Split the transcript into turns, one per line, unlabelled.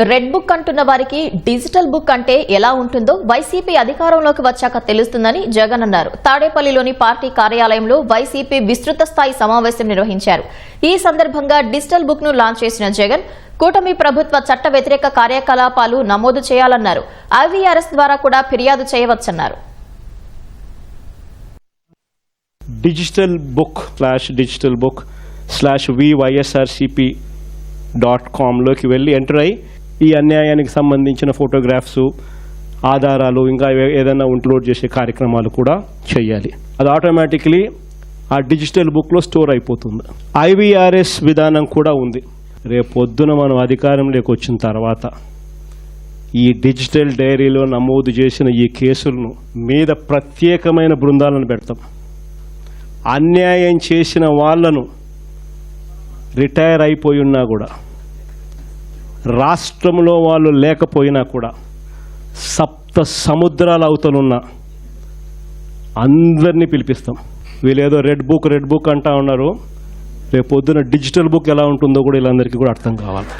Red book అంటున్న వారికి digital book అంటే ఎలా ఉంటుందో వైసీపీ అధికారంలోకి వచ్చాక తెలుస్తుందని జగన్ అన్నారు. తాడేపల్లిలోని పార్టీ కార్యాలయంలో వైసీపీ విస్తృత స్థాయి సమావేశం నిర్వహించారు. ఈ సందర్భంగా డిజిటల్ బుక్ను లాంచ్ చేసిన జగన్ కూటమి ప్రభుత్వ చట్ట వ్యతిరేక కార్యకలాపాలు నమోదు చేయాలన్నారు. ఐవీఆర్ఎస్ ద్వారా కూడా ఫిర్యాదు చేయవచ్చన్నారు.
Digital book slash digital book slash WYSRCP dot కామ్లోకి వెళ్ళి ఎంటర్ అయ్యి ఈ అన్యాయానికి సంబంధించిన ఫోటోగ్రాఫ్స్ ఆధారాలు ఇంకా ఏదైనా అప్లోడ్ చేసే కార్యక్రమాలు కూడా చేయాలి. అది ఆటోమేటిక్లీ ఆ డిజిటల్ బుక్లో స్టోర్ అయిపోతుంది. ఐవీఆర్ఎస్ విధానం కూడా ఉంది. రేపు పొద్దున మనం అధికారంలోకి వచ్చిన తర్వాత ఈ డిజిటల్ డైరీలో నమోదు చేసిన ఈ కేసులను మీద ప్రత్యేకమైన బృందాలను పెడతాం. అన్యాయం చేసిన వాళ్ళను రిటైర్ అయిపోయి ఉన్నా కూడా రాష్ట్రంలో వాళ్ళు లేకపోయినా కూడా సప్త సముద్రాల అవతలున్న అందరినీ పిలిపిస్తాం. వీళ్ళేదో రెడ్ బుక్ రెడ్ బుక్ అంటా ఉన్నారు. రేపు పొద్దున డిజిటల్ బుక్ ఎలా ఉంటుందో కూడా వీళ్ళందరికీ కూడా అర్థం కావాలి.